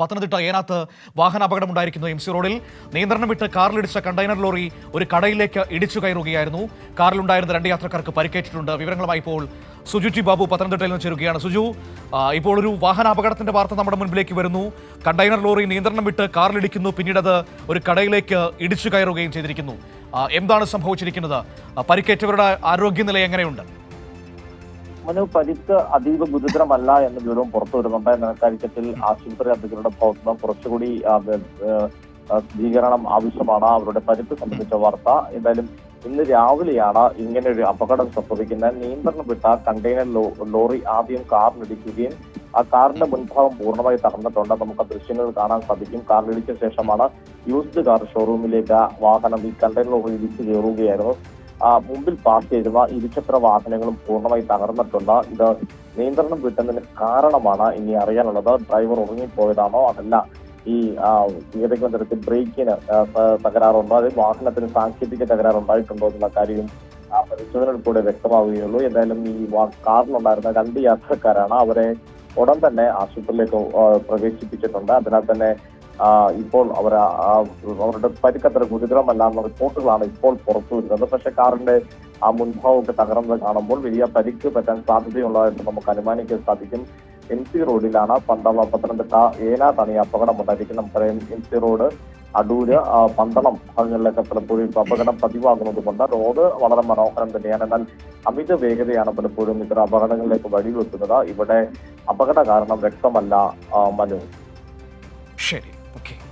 പത്തനംതിട്ട ഏനാത്ത് വാഹന അപകടമുണ്ടായിരിക്കുന്നു M C റോഡിൽ. നിയന്ത്രണം വിട്ട് കാറിലിടിച്ച കണ്ടെയ്നർ ലോറി ഒരു കടയിലേക്ക് ഇടിച്ചു കയറുകയായിരുന്നു. കാറിലുണ്ടായിരുന്ന രണ്ട് യാത്രക്കാർക്ക് പരിക്കേറ്റിട്ടുണ്ട്. വിവരങ്ങളുമായി ഇപ്പോൾ സുജു ടി ബാബു പത്തനംതിട്ടയിൽ നിന്ന് ചേരുകയാണ്. സുജു ഇപ്പോൾ ഒരു വാഹന അപകടത്തിന്റെ വാർത്ത നമ്മുടെ മുൻപിലേക്ക് വരുന്നു. കണ്ടെയ്നർ ലോറി നിയന്ത്രണം വിട്ട് കാറിലിടിക്കുന്നു. പിന്നീട് അത് ഒരു കടയിലേക്ക് ഇടിച്ചു കയറുകയും ചെയ്തിരിക്കുന്നു. എന്താണ് സംഭവിച്ചിരിക്കുന്നത്? പരിക്കേറ്റവരുടെ ആരോഗ്യനില എങ്ങനെയുണ്ട്? മനു പരിക്ക് അതീവ ഗുരുതരമല്ല എന്ന വിവരവും പുറത്തു വരുന്നുണ്ട്. എന്ന കാര്യത്തിൽ ആശുപത്രി അധികൃതരുടെ പ്രവർത്തനം കുറച്ചുകൂടി സ്ഥിരീകരണം ആവശ്യമാണ്. അവരുടെ പരിക്ക് സംബന്ധിച്ച വാർത്ത. എന്തായാലും ഇന്ന് രാവിലെയാണ് ഇങ്ങനെ ഒരു അപകടം സംഭവിക്കുന്നത്. നിയന്ത്രണം വിട്ട കണ്ടെയ്നർ ലോറി ആദ്യം കാറിനിടിക്കുകയും ആ കാറിന്റെ മുൻഭാഗം പൂർണമായി തകർന്നിട്ടുണ്ട്. നമുക്ക് ദൃശ്യങ്ങൾ കാണാൻ സാധിക്കും. കാറിലിടിച്ച ശേഷമാണ് യൂസ്ഡ് കാർ ഷോറൂമിലേക്ക് വാഹനം ഈ കണ്ടെയ്നർ ലോറി ഇടിച്ചു കയറുകയായിരുന്നു. മുമ്പിൽ പാസ് ചെയ്തിരുന്ന ഇരുചക്ര വാഹനങ്ങളും പൂർണമായി തകർന്നിട്ടുണ്ട്. ഇത് നിയന്ത്രണം വിട്ടതിന് കാരണമാണ് ഇനി അറിയാനുള്ളത്. ഡ്രൈവർ ഉറങ്ങിപ്പോയതാണോ അതല്ല ഈ ഏതെങ്കിലും തരത്തിൽ ബ്രേക്കിന് തകരാറുണ്ടോ? അത് വാഹനത്തിന് സാങ്കേതിക തകരാറുണ്ടായിട്ടുണ്ടോ എന്നുള്ള കാര്യവും പരിശോധനയിൽ കൂടെ വ്യക്തമാവുകയുള്ളൂ. എന്തായാലും ഈ കാറിലുണ്ടായിരുന്ന രണ്ട് യാത്രക്കാരാണ് അവരെ ഉടൻ തന്നെ ആശുപത്രിയിലേക്ക് പ്രവേശിപ്പിച്ചിട്ടുണ്ട്. അതിനാൽ തന്നെ ഇപ്പോൾ അവർ അവരുടെ പരിക്കത്ര ഗുരുതരമല്ല എന്ന റിപ്പോർട്ടുകളാണ് ഇപ്പോൾ പുറത്തു വരുന്നത് പക്ഷെ കാറിന്റെ ആ മുൻഭാവമൊക്കെ തകർന്നത് കാണുമ്പോൾ വലിയ പരിക്ക് പറ്റാൻ സാധ്യതയുള്ളതായിട്ട് നമുക്ക് അനുമാനിക്കാൻ സാധിക്കും. എം സി റോഡിലാണ് പന്തള പത്തനംതിട്ട ഏനാത്താണ് ഈ അപകടം ഉണ്ടായിരിക്കുന്നത്. നമുക്കറിയാം M C road Adoor Pandalam ഭാഗങ്ങളിലൊക്കെ പലപ്പോഴും അപകടം പതിവാകുന്നത് കൊണ്ട് റോഡ് വളരെ മനോഹരം തന്നെയാണ്. എന്നാൽ അമിത വേഗതയാണ് പലപ്പോഴും ഇത്തരം അപകടങ്ങളിലേക്ക് വഴിവെക്കുന്നത്. ഇവിടെ അപകട കാരണം വ്യക്തമല്ല മനു. ശരി. Okay.